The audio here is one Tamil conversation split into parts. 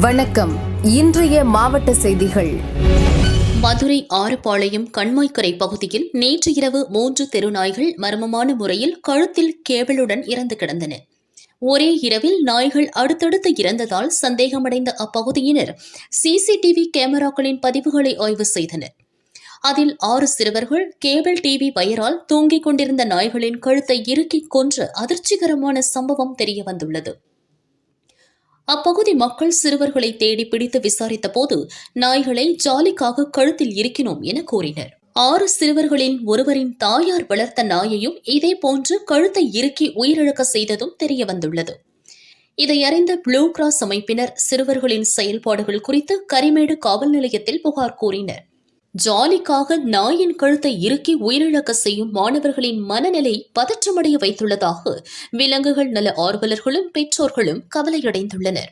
வணக்கம். இன்றைய மாவட்ட செய்திகள். மதுரை ஆறுபாளையம் கண்மாய்க்கரை பகுதியில் நேற்று இரவு மூன்று தெருநாய்கள் மர்மமான முறையில் கழுத்தில் கேபிளுடன் இறந்து கிடந்தன. ஒரே இரவில் நாய்கள் அடுத்தடுத்து இறந்ததால் சந்தேகமடைந்த அப்பகுதியினர் சிசிடிவி கேமராக்களின் பதிவுகளை ஆய்வு செய்தனர். அதில் ஆறு சிறுவர்கள் கேபிள் டிவி வயரால் தூங்கிக் கொண்டிருந்த நாய்களின் கழுத்தை இறுக்கி கொன்ற அதிர்ச்சிகரமான சம்பவம் தெரியவந்துள்ளது. அப்பகுதி மக்கள் சிறுவர்களை தேடி பிடித்து விசாரித்த போது நாய்களை ஜாலிக்காக கழுத்தில் இருக்கினோம் என கூறினர். ஆறு சிறுவர்களின் ஒருவரின் தாயார் வளர்த்த நாயையும் இதே போன்று கழுத்தை இறுக்கி உயிரிழக்க செய்ததும் தெரியவந்துள்ளது இதை அறிந்த ப்ளூ கிராஸ் அமைப்பினர் சிறுவர்களின் செயல்பாடுகள் குறித்து கரிமேடு காவல் நிலையத்தில் புகார் கூறினர். ஜாலிக்காக நாயின் கழுத்தை இறுக்கி உயிரிழக்க செய்யும் மாணவர்களின் மனநிலை பதற்றமடைய வைத்துள்ளதாக விலங்குகள் நல ஆர்வலர்களும் பெற்றோர்களும் கவலையடைந்துள்ளனர்.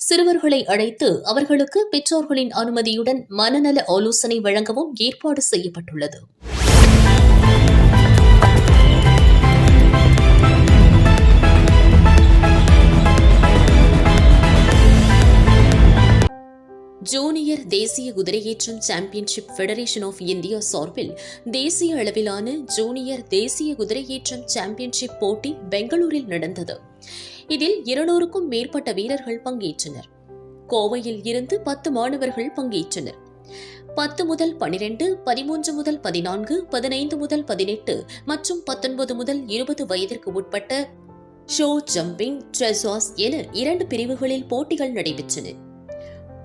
சிறுவர்களை அழைத்து அவர்களுக்கு பெற்றோர்களின் அனுமதியுடன் மனநல ஆலோசனை வழங்கவும் ஏற்பாடு செய்யப்பட்டுள்ளது. தேசிய குதிரையேற்றம் சாம்பியன்ஷிப் ஃபெடரேஷன் ஆஃப் இந்தியா சார்பில் தேசிய அளவிலான ஜூனியர் தேசிய குதிரையேற்றம் சாம்பியன்ஷிப் போட்டி பெங்களூரில் நடந்தது. இதில் இருநூறுக்கும் மேற்பட்ட வீரர்கள் பங்கேற்றனர். கோவையில் இருந்து பத்து மாணவர்கள் பங்கேற்றனர். பத்து முதல் பனிரெண்டு பதிமூன்று முதல் பதினான்கு பதினைந்து முதல் பதினெட்டு மற்றும் பத்தொன்பது முதல் இருபது வயதிற்கு உட்பட்ட ஷோ ஜம்பிங் ட்ரெசாஸ் என இரண்டு பிரிவுகளில் போட்டிகள் நடைபெற்றன.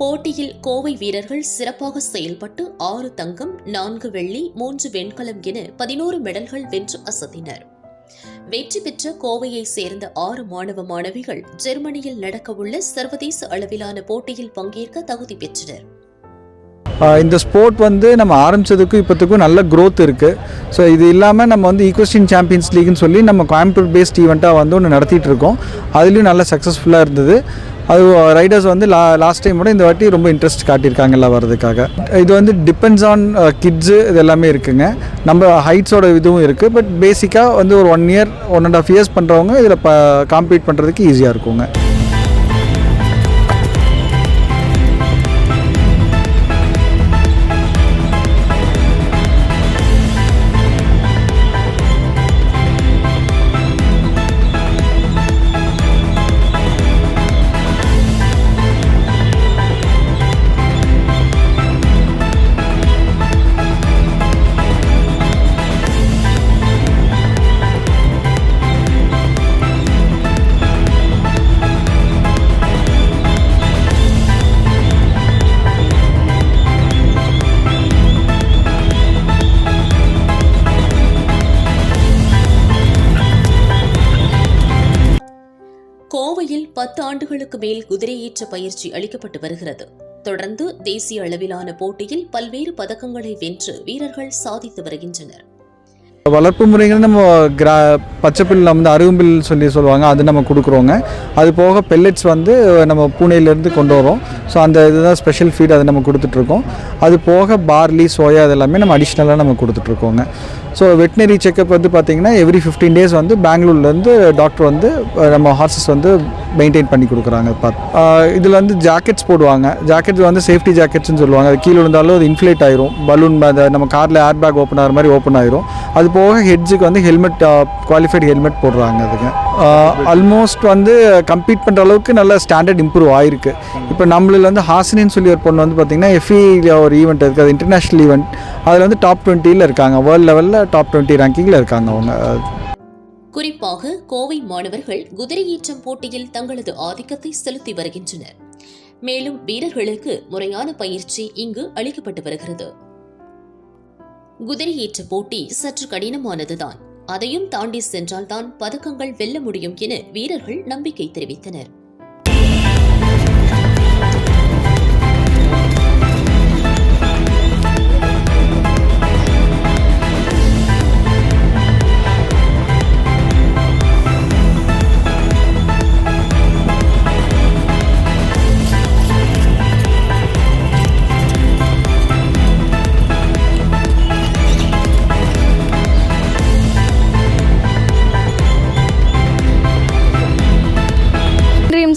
போட்டியில் கோவை வீரர்கள் சிறப்பாக செயல்பட்டு ஆறு தங்கம் நான்கு வெள்ளி மூன்று வெண்கலம் என பதினோரு மெடல்கள் வென்று அசத்தினர். வெற்றி பெற்ற கோவையை சேர்ந்த ஆறு மாணவ மாணவிகள் ஜெர்மனியில் நடக்கவுள்ள சர்வதேச அளவிலான போட்டியில் பங்கேற்க தகுதி பெற்றனர். இந்த ஸ்போர்ட் வந்து நம்ம ஆரம்பிச்சதுக்கும் இப்போத்துக்கும் நல்ல க்ரோத் இருக்குது ஸோ இது இல்லாமல் நம்ம வந்து ஈக்வஸ்டின் சாம்பியன்ஸ் லீக்னு சொல்லி நம்ம கோயம்புத்தூர் பேஸ்ட் ஈவெண்ட்டாக வந்து ஒன்று நடத்திட்டு இருக்கோம். அதுலேயும் நல்ல சக்ஸஸ்ஃபுல்லாக இருந்தது. அது ரைடர்ஸ் வந்து லா லாஸ்ட் டைம் விட இந்த வாட்டி ரொம்ப இன்ட்ரெஸ்ட் காட்டியிருக்காங்க எல்லாம் வர்றதுக்காக. இது வந்து டிபெண்ட்ஸ் ஆன் கிட்ஸு இது எல்லாமே இருக்குங்க. நம்ம ஹைட்ஸோட இதுவும் இருக்குது பட் பேசிக்காக வந்து ஒரு one year one and half years பண்ணுறவங்க இதில் ப காம்பீட் பண்ணுறதுக்கு ஈஸியாக இருக்குங்க. பத்து ஆண்டுகளுக்கு மேல் குதிரையேற்ற பயிற்சி அளிக்கப்பட்டு வருகிறது. தொடர்ந்து தேசிய அளவிலான போட்டியில் பல்வேறு பதக்கங்களை வென்று வீரர்கள் சாதித்து வருகின்றனர். வளர்ப்பு முறைகள் நம்ம கிரா பச்சைப்பில் வந்து அருகம்பில் சொல்லி சொல்லுவாங்க அது நம்ம கொடுக்குறோங்க. அது போக பெல்லெட்ஸ் வந்து நம்ம பூனேலேருந்து கொண்டு வரோம். ஸோ அந்த இதுதான் ஸ்பெஷல் ஃபீட் அதை நம்ம கொடுத்துட்ருக்கோம். அது போக பார்லி சோயா அது எல்லாமே நம்ம அடிஷ்னலாக நம்ம கொடுத்துட்ருக்கோங்க. ஸோ வெட்டினரி செக்கப் வந்து பார்த்திங்கன்னா எவ்ரி ஃபிஃப்டீன் டேஸ் வந்து பெங்களூர்லேருந்து டாக்டர் வந்து நம்ம ஹார்சஸ் வந்து மெயின்டைன் பண்ணி கொடுக்குறாங்க. பார்த்து இதில் வந்து ஜாக்கெட்ஸ் போடுவாங்க. ஜாக்கெட்ஸ் வந்து சேஃப்டி ஜாக்கெட்ஸ்னு சொல்லுவாங்க. அது கீழே விழுந்தாலும் அது இன்ஃப்ளேட் ஆயிரும். பலூன் அந்த நம்ம காரில் ஏர் பேக் ஓப்பன் ஆகிற மாதிரி ஓப்பன் ஆயிரும். அது போக ஹெட்ஜுக்கு வந்து ஹெல்மெட் குவாலிஃபைடு ஹெல்மெட் போடுறாங்க அதுக்கு. ஆல்மோஸ்ட் வந்து கம்ப்ளீட் பண்ணுற அளவுக்கு நல்ல ஸ்டாண்டர்ட் இம்ப்ரூவ் ஆயிருக்கு. இப்போ நம்மளில் வந்து ஹாசினின்னு சொல்லி ஒரு பொண்ணு வந்து பார்த்திங்கன்னா எஃப்இ ஒரு ஈவெண்ட் இருக்குது அது இன்டர்நேஷ்னல் ஈவெண்ட் அதில் வந்து டாப் டுவெண்ட்டியில் இருக்காங்க. வேர்ல்டு லெவலில் டாப் டுவெண்ட்டி ரேங்கிங்கில் இருக்காங்க அவங்க. குறிப்பாக கோவை மாணவர்கள் குதிரையேற்றம் போட்டியில் தங்களது ஆதிக்கத்தை செலுத்தி வருகின்றனர். மேலும் வீரர்களுக்கு முறையான பயிற்சி இங்கு அளிக்கப்பட்டு வருகிறது. குதிரையேற்ற போட்டி சற்று கடினமானதுதான். அதையும் தாண்டி சென்றால்தான் பதக்கங்கள் வெல்ல முடியும் என வீரர்கள் நம்பிக்கை தெரிவித்தனர்.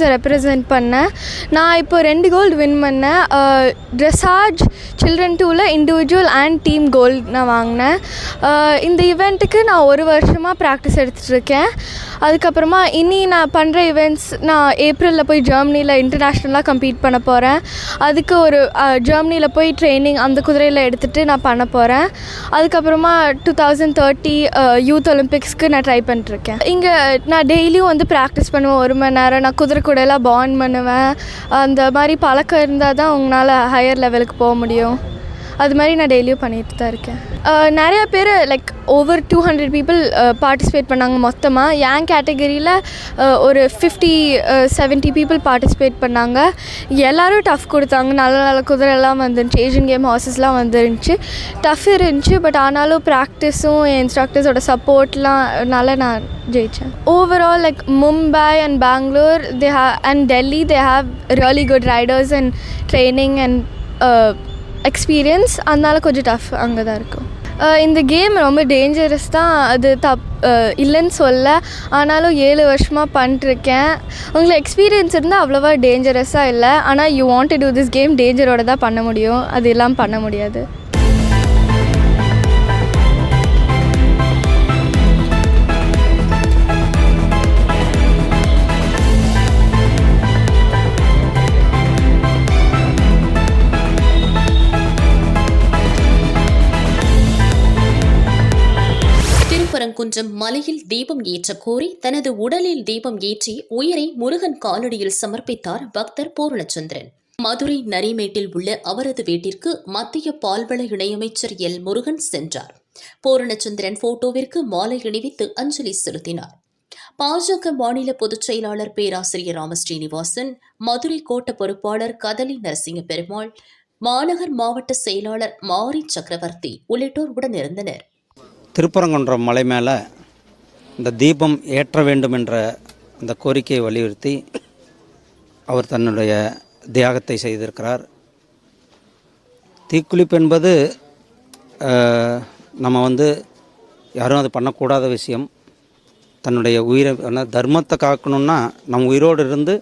ஸ்கூல்ஸை ரெப்ரசன்ட் பண்ணேன் நான் இப்போ ரெண்டு கோல்டு வின் பண்ணேன் ட்ரெஸாஜ் சில்ட்ரன் டூவில் இண்டிவிஜுவல் அண்ட் டீம் கோல்டு நான் வாங்கினேன். இந்த இவெண்ட்டுக்கு நான் ஒரு வருஷமாக ப்ராக்டிஸ் எடுத்துகிட்ருக்கேன் அதுக்கப்புறமா இனி நான் பண்ணுற இவெண்ட்ஸ் நான் ஏப்ரலில் போய் ஜெர்மனியில் இன்டர்நேஷ்னலாக கம்பீட் பண்ண போகிறேன் அதுக்கு ஒரு ஜெர்மனியில் போய் ட்ரைனிங் அந்த குதிரையில் எடுத்துகிட்டு நான் பண்ண போகிறேன் அதுக்கப்புறமா டூ தௌசண்ட் தேர்ட்டி யூத் ஒலிம்பிக்ஸ்க்கு நான் ட்ரை பண்ணிட்டுருக்கேன் இங்கே நான் டெய்லியும் வந்து ப்ராக்டிஸ் பண்ணுவேன். ஒரு மணி நேரம் நான் குதிரை கூடலாம் பாண்ட் பண்ணுவேன். அந்த மாதிரி பழக்கம் இருந்தால் தான் உங்களால் ஹையர் லெவலுக்கு போக முடியும். அது மாதிரி நான் டெய்லியும் பண்ணிட்டு தான் இருக்கேன். நிறையா பேர் like over two hundred people participate பண்ணாங்க மொத்தமாக என் கேட்டகரியில் uh, ஒரு ஃபிஃப்டி செவன்ட்டி பீப்புள் பார்ட்டிசிபேட் பண்ணாங்க. எல்லோரும் டஃப் கொடுத்தாங்க. நல்ல நல்ல குதிரைலாம் வந்துருந்துச்சு. ஏஷியன் கேம் ஹார்சஸ்லாம் வந்துருந்துச்சு. டஃப் இருந்துச்சு பட் ஆனாலும் ப்ராக்டிஸும் என் இன்ஸ்ட்ரக்டர்ஸோட சப்போர்ட்லாம் நல்லா நான் ஜெயித்தேன் overall like Mumbai and Bangalore they have and Delhi they have really good riders and training and experience அதனால கொஞ்சம் டஃப் அங்கே தான் இருக்கும். இந்த கேம் ரொம்ப டேஞ்சரஸ் தான். அது தப் இல்லைன்னு சொல்ல. ஆனாலும் ஏழு வருஷமாக பண்ணிட்டுருக்கேன் உங்களுக்கு எக்ஸ்பீரியன்ஸ் இருந்தால் அவ்வளோவா டேஞ்சரஸாக இல்லை. ஆனால் you want to do this game டேஞ்சரோட தான் பண்ண முடியும். அது எல்லாம் பண்ண முடியாது. மலையில் தீபம் ஏற்ற கோரி தனது உடலில் தீபம் ஏற்றி உயிரை முருகன் காலடியில் சமர்ப்பித்தார் பக்தர் பூர்ணச்சந்திரன். மதுரை நரிமேட்டில் உள்ள அவரது வீட்டிற்கு மத்திய பால்வள இணையமைச்சர் எல். முருகன் சென்றார். பூரணச்சந்திரன் போட்டோவிற்கு மாலை அணிவித்து அஞ்சலி செலுத்தினார். பாஜக மாநில பொதுச் செயலாளர் பேராசிரியர் ராம ஸ்ரீனிவாசன் மதுரை கோட்ட பொறுப்பாளர் கதலி நரசிங்க பெருமாள் மாநகர் மாவட்ட செயலாளர் மாரி சக்கரவர்த்தி உள்ளிட்டோர் உடனிருந்தனர். திருப்பரங்குன்றம் மலை மேலே இந்த தீபம் ஏற்ற வேண்டும் என்ற அந்த கோரிக்கையை வலியுறுத்தி அவர் தன்னுடைய தியாகத்தை செய்திருக்கிறார். தீக்குளிப்பு என்பது நம்ம வந்து யாரும் அது பண்ணக்கூடாத விஷயம். தன்னுடைய உயிரை தர்மத்தை காக்கணும்னா நம்ம உயிரோடு இருந்து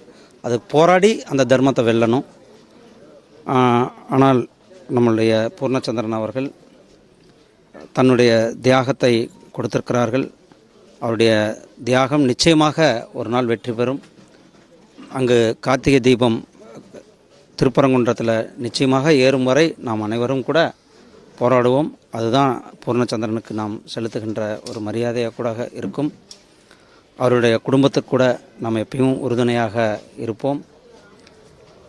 அது போராடி அந்த தர்மத்தை வெல்லணும். ஆனால் நம்மளுடைய பூர்ணச்சந்திரன் அவர்கள் தன்னுடைய தியாகத்தை கொடுத்திருக்கிறார்கள். அவருடைய தியாகம் நிச்சயமாக ஒரு நாள் வெற்றி பெறும். அங்கு கார்த்திகை தீபம் திருப்பரங்குன்றத்தில் நிச்சயமாக ஏறும் வரை நாம் அனைவரும் கூட போராடுவோம். அதுதான் பூர்ணச்சந்திரனுக்கு நாம் செலுத்துகின்ற ஒரு மரியாதையாக கூட இருக்கும். அவருடைய குடும்பத்துக்கு கூட நாம் எப்பயும் உறுதுணையாக இருப்போம்.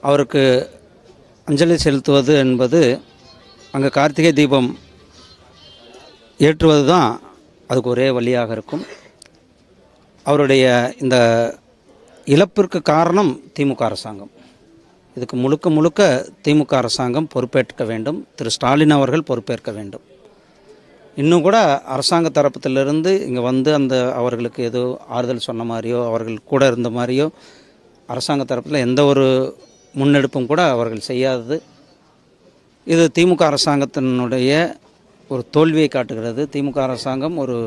அவருக்கு அஞ்சலி செலுத்துவது என்பது அங்கே கார்த்திகை தீபம் ஏற்றுவது தான் அதுக்கு ஒரே வழியாக இருக்கும். அவருடைய இந்த இழப்பிற்கு காரணம் திமுக அரசாங்கம். இதுக்கு முழுக்க முழுக்க திமுக அரசாங்கம் பொறுப்பேற்க வேண்டும். திரு ஸ்டாலின் அவர்கள் பொறுப்பேற்க வேண்டும். இன்னும் கூட அரசாங்க தரப்பத்திலிருந்து இங்கே வந்து அந்த அவர்களுக்கு ஏதோ ஆறுதல் சொன்ன மாதிரியோ அவர்கள் கூட இருந்த மாதிரியோ அரசாங்க தரப்பில் எந்த ஒரு முன்னெடுப்பும் கூட அவர்கள் செய்யாதது. இது திமுக அரசாங்கத்தினுடைய ஒரு தோல்வியை காட்டுகிறது. திமுக அரசாங்கம் ஒரு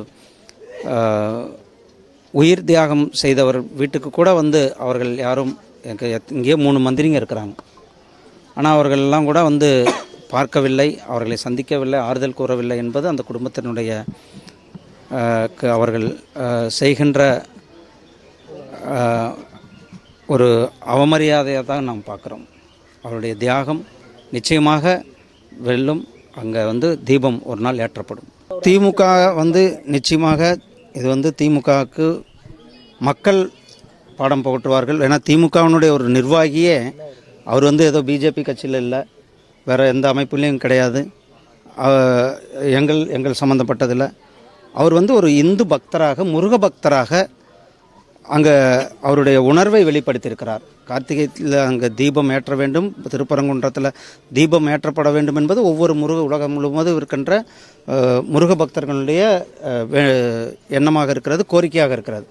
உயிர் தியாகம் செய்தவர் வீட்டுக்கு கூட வந்து அவர்கள் யாரும் எனக்கு எத்- இங்கேயே மூணு மந்திரிங்க இருக்கிறாங்க. ஆனால் அவர்கள் எல்லாம் கூட வந்து பார்க்கவில்லை அவர்களை சந்திக்கவில்லை ஆறுதல் கூறவில்லை என்பது அந்த குடும்பத்தினுடைய அவர்கள் செய்கின்ற ஒரு அவமரியாதையை தான் நாம் பார்க்குறோம். அவருடைய தியாகம் நிச்சயமாக வெல்லும் அங்கே வந்து தீபம் ஒரு நாள் ஏற்றப்படும். திமுக வந்து நிச்சயமாக இது வந்து திமுகவுக்கு மக்கள் பாடம் புகட்டுவார்கள். ஏன்னா திமுகவினுடைய ஒரு நிர்வாகியே அவர் வந்து ஏதோ பிஜேபி கட்சியில் இல்லை. வேறு எந்த அமைப்புலேயும் கிடையாது. எங்கள் எங்கள் சம்மந்தப்பட்டதில் அவர் வந்து ஒரு இந்து பக்தராக முருக பக்தராக அங்கே அவருடைய உணர்வை வெளிப்படுத்தியிருக்கிறார். கார்த்திகையில் அங்கே தீபம் ஏற்ற வேண்டும். திருப்பரங்குன்றத்தில் தீபம் ஏற்றப்பட வேண்டும் என்பது ஒவ்வொரு முருக உலகம் முழுவதும் இருக்கின்ற முருக பக்தர்களுடைய எண்ணமாக இருக்கிறது கோரிக்கையாக இருக்கிறது.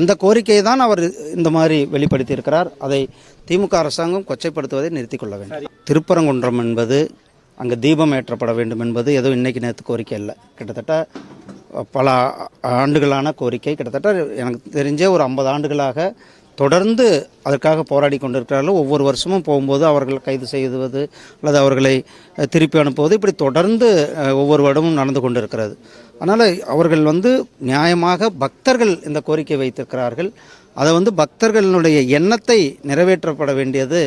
அந்த கோரிக்கையை தான் அவர் இந்த மாதிரி வெளிப்படுத்தியிருக்கிறார். அதை திமுக அரசாங்கம் கொச்சைப்படுத்துவதை நிறுத்திக் கொள்ள வேண்டும். திருப்பரங்குன்றம் என்பது அங்கே தீபம் ஏற்றப்பட வேண்டும் என்பது எதுவும் இன்றைக்கு நேற்று கோரிக்கை இல்லை கிட்டத்தட்ட பல ஆண்டுகளான கோரிக்கை. கிட்டத்தட்ட எனக்கு தெரிஞ்சே ஒரு ஐம்பது ஆண்டுகளாக தொடர்ந்து அதற்காக போராடி கொண்டிருக்கிறார்கள். ஒவ்வொரு வருஷமும் போகும்போது அவர்கள் கைது செய்வது அல்லது அவர்களை திருப்பி அனுப்புவது இப்படி தொடர்ந்து ஒவ்வொரு வருடமும் நடந்து கொண்டிருக்கிறது. அதனால் அவர்கள் வந்து நியாயமாக பக்தர்கள் இந்த கோரிக்கை வைத்திருக்கிறார்கள். அதை வந்து பக்தர்களுடைய எண்ணத்தை நிறைவேற்றப்பட வேண்டியது.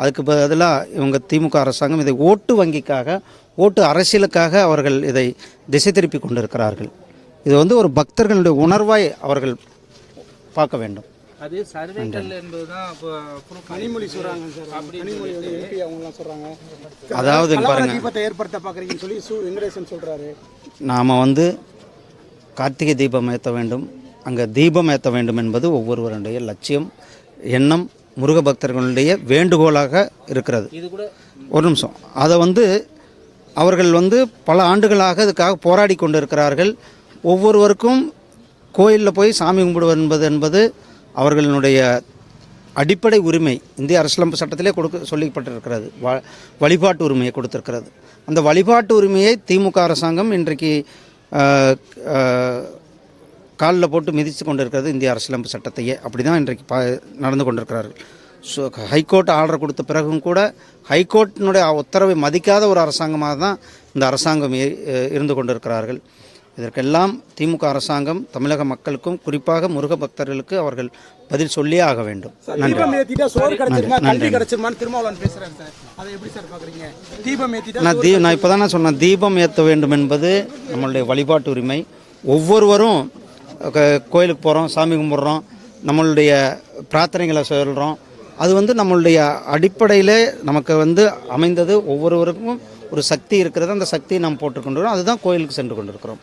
அதுக்கு பதிலாக இவங்க திமுக அரசாங்கம் இதை ஓட்டு வங்கிக்காக ஓட்டு அரசியலுக்காக அவர்கள் இதை திசை திருப்பி கொண்டிருக்கிறார்கள். இது வந்து ஒரு பக்தர்களுடைய உணர்வாய் அவர்கள் பார்க்க வேண்டும். அது சர்வேக்கல் என்பதுதான் இப்போ கனிமொழி சொல்றாங்க சார். கனிமொழி வந்து எம்பி அவங்கலாம் சொல்றாங்க. அதாவது பாருங்க. தீபத்தை ஏற்படுத்த பாக்குறீங்கன்னு சொல்லி சு வெங்கடேசன் சொல்றாரு. நாம் வந்து கார்த்திகை தீபம் ஏற்ற வேண்டும். அங்கே தீபம் ஏற்ற வேண்டும் என்பது ஒவ்வொருவருடைய லட்சியம் எண்ணம் முருக பக்தர்களுடைய வேண்டுகோளாக இருக்கிறது. இது கூட ஒரு நிமிஷம். அதை வந்து அவர்கள் வந்து பல ஆண்டுகளாக இதுக்காக போராடி கொண்டிருக்கிறார்கள். ஒவ்வொருவருக்கும் கோயிலில் போய் சாமி கும்பிடுவது என்பது என்பது அவர்களினுடைய அடிப்படை உரிமை. இந்திய அரசியலமைப்பு சட்டத்திலே கொடுக்க சொல்லிப்பட்டிருக்கிறது. வ வழிபாட்டு உரிமையை கொடுத்திருக்கிறது. அந்த வழிபாட்டு உரிமையை திமுக அரசாங்கம் இன்றைக்கு காலில் போட்டு மிதித்து கொண்டிருக்கிறது இந்திய அரசியலமைப்பு சட்டத்தையே. அப்படி தான் இன்றைக்கு பா நடந்து கொண்டிருக்கிறார்கள். ஸோ ஹைகோர்ட் ஆர்டர் கொடுத்த பிறகும் கூட ஹைகோர்ட்டினுடைய உத்தரவை மதிக்காத ஒரு அரசாங்கமாக தான் இந்த அரசாங்கம் இருந்து கொண்டிருக்கிறார்கள். இதற்கெல்லாம் திமுக அரசாங்கம் தமிழக மக்களுக்கும் குறிப்பாக முருக பக்தர்களுக்கு அவர்கள் பதில் சொல்லியே ஆக வேண்டும். நான் தீ நான் இப்போ தான் சொன்னேன் தீபம் ஏற்ற வேண்டும் என்பது நம்மளுடைய வழிபாட்டு உரிமை. ஒவ்வொருவரும் கோயிலுக்கு போகிறோம் சாமி கும்பிட்றோம் நம்மளுடைய பிரார்த்தனைகளை சொல்கிறோம் அது வந்து நம்மளுடைய அடிப்படையில் நமக்கு வந்து அமைந்தது. ஒவ்வொருவருக்கும் ஒரு சக்தி இருக்கிறது. அந்த சக்தியை நாம் போட்டுக்கொண்டு அதுதான் கோயிலுக்கு சென்று கொண்டிருக்கிறோம்.